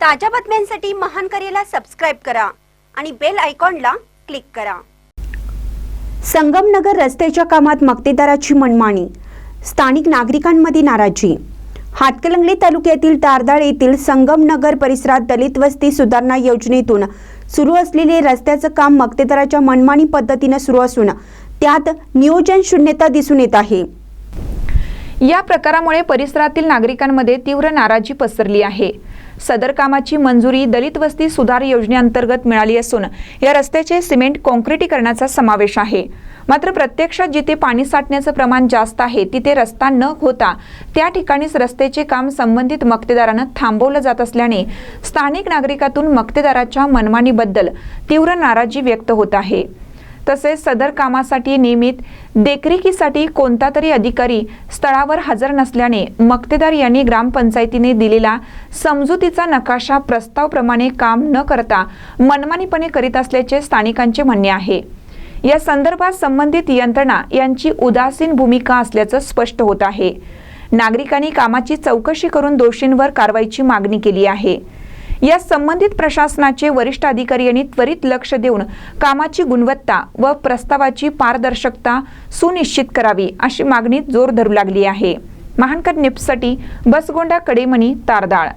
ताज्या बातम्यांसाठी महान करेला सबस्क्राईब करा आणि बेल आयकॉनला क्लिक करा. संगमनगर रस्त्याच्या कामात मक्तेदाराची मनमानी. स्थानिक नागरिकांमध्ये नाराजी. हातकलंगले तालुक्यातील तारदाळ येथील संगमनगर परिसरात दलित वस्ती सुधारणा योजनेतून सुरू असलेले रस्त्याचं काम मक्तेदाराच्या मनमानी पद्धतीनं सुरू असून त्यात नियोजन शून्यता दिसून येत आहे. या प्रकारामुळे परिसरातील नागरिकांमध्ये तीव्र नाराजी पसरली आहे. सदर कामाची मंजुरी दलित वस्ती सुधार योजनेअंतर्गत मिळाली असून या रस्त्याचे सिमेंट कॉन्क्रिटीकरणाचा समावेश आहे. मात्र प्रत्यक्षात जिथे पाणी साठण्याचं प्रमाण जास्त आहे तिथे रस्ता न होता त्या ठिकाणीच रस्त्याचे काम संबंधित मक्तेदारानं थांबवलं जात असल्याने स्थानिक नागरिकातून मक्तेदाराच्या मनमानीबद्दल तीव्र नाराजी व्यक्त होत आहे. तसेच सदर कामासाठी नियमित देखरेखीसाठी कोणता तरी अधिकारी स्थळावर हजर नसल्याने मक्तेदार यांनी ग्रामपंचायतीने दिलेला समजुतीचा नकाशा प्रस्तावप्रमाणे काम न करता मनमानीपणे करीत असल्याचे स्थानिकांचे म्हणणे आहे. या संदर्भात संबंधित यंत्रणा यांची उदासीन भूमिका असल्याचं स्पष्ट होत आहे. नागरिकांनी कामाची चौकशी करून दोषींवर कारवाईची मागणी केली आहे. या संबंधित प्रशासनाचे वरिष्ठ अधिकारी यांनी त्वरित लक्ष देऊन कामाची गुणवत्ता व प्रस्तावाची पारदर्शकता सुनिश्चित करावी अशी मागणी जोर धरू लागली आहे. महानकर निप्ससाठी बसगोंडा कडेमणी तारदाळ.